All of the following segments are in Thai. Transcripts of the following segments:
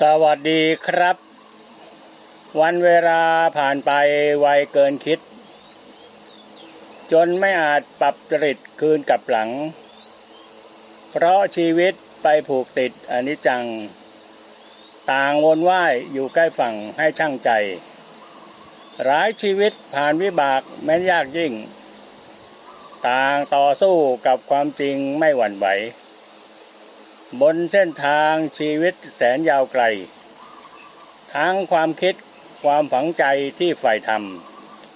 สวัสดีครับ วันเวลาผ่านไปไวเกินคิด จนไม่อาจปรับจริตคืนกลับหลัง เพราะชีวิตไปผูกติดอนิจจัง ต่างวนว่ายอยู่ใกล้ฝั่งให้ช่างใจ หลายชีวิตผ่านวิบากแม้นยากยิ่ง ต่างต่อสู้กับความจริงไม่หวั่นไหว บนเส้นทางชีวิตแสนยาวไกล ทั้งความคิดความฝังใจที่ใฝ่ท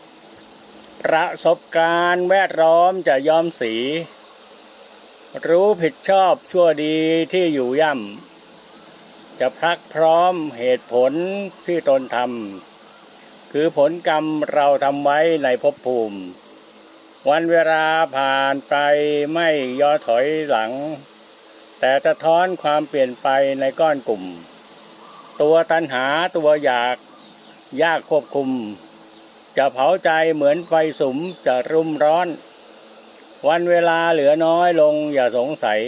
ำประสบการณ์แวดล้อมจะย้อมสี รู้ผิดชอบชั่วดีที่อยู่ย่ำ จะพลักพร้อมเหตุผลที่ตนทำ คือผลกรรมเราทำไว้ในภพภูมิ วันเวลาผ่านไปไม่ย่อถอยหลัง แต่สะท้อนความเปลี่ยนไปในก้อนกลุ่ม ตัวตันหาตัวอยากยากควบคุม จะเผาใจเหมือนไฟสุมจะรุมร้อน วันเวลาเหลือน้อยลงอย่าสงสัย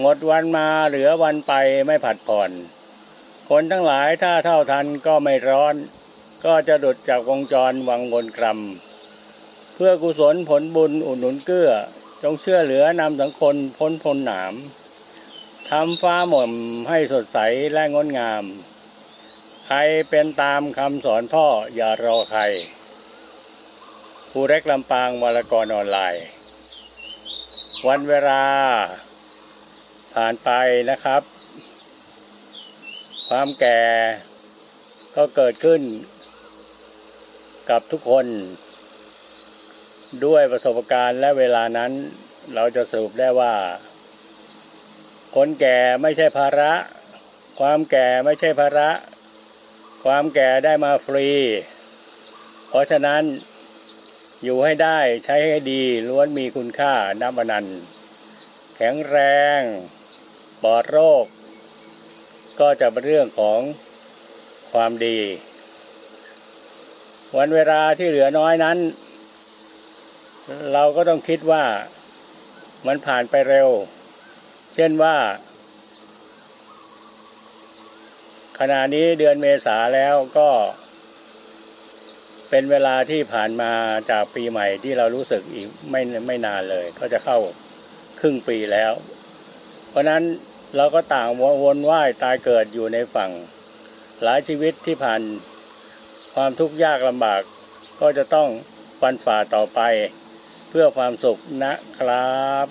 หมดวันมาเหลือวันไปไม่ผัดผ่อน คนทั้งหลายถ้าเท่าทันก็ไม่ร้อน ก็จะดุดจากวงจรวังวนกรรม เพื่อกุศลผลบุญอุดหนุนเกื้อ จงเชื่อเหลือนำสังคนพ้นพลหนาม ทำฟ้าหม่อมให้สดใสและงดงาม ใครเป็นตามคำสอนพ่ออย่ารอใครครูเล็กลำปางวารกรออนไลน์ วันเวลา ผ่านไปนะครับ ความแก่ก็เกิดขึ้น กับทุกคน ด้วยประสบการณ์และเวลานั้นเราจะสรุปได้ว่า คนแก่ไม่ใช่ภาระ ความแก่ไม่ใช่ภาระ ความแก่ได้มาฟรี เพราะฉะนั้นอยู่ให้ได้ใช้ให้ดีล้วนมีคุณค่านับอนันต์แข็งแรงปลอดโรค ก็จะเป็นเรื่องของความดี วันเวลาที่เหลือน้อยนั้น เราก็ต้องคิดว่ามันผ่านไปเร็ว เช่นว่า ขณะนี้เดือนเมษาแล้วก็ เป็นเวลาที่ผ่านมาจากปีใหม่ที่เรารู้สึกอีกไม่ไม่นานเลย ก็จะเข้าครึ่งปีแล้ว เพราะนั้นเราก็ต่างวนว่ายตายเกิดอยู่ในฝั่ง หลายชีวิตที่ผ่านความทุกข์ยากลำบาก ก็จะต้องฟันฝ่าต่อไป เพื่อความสุขนะครับ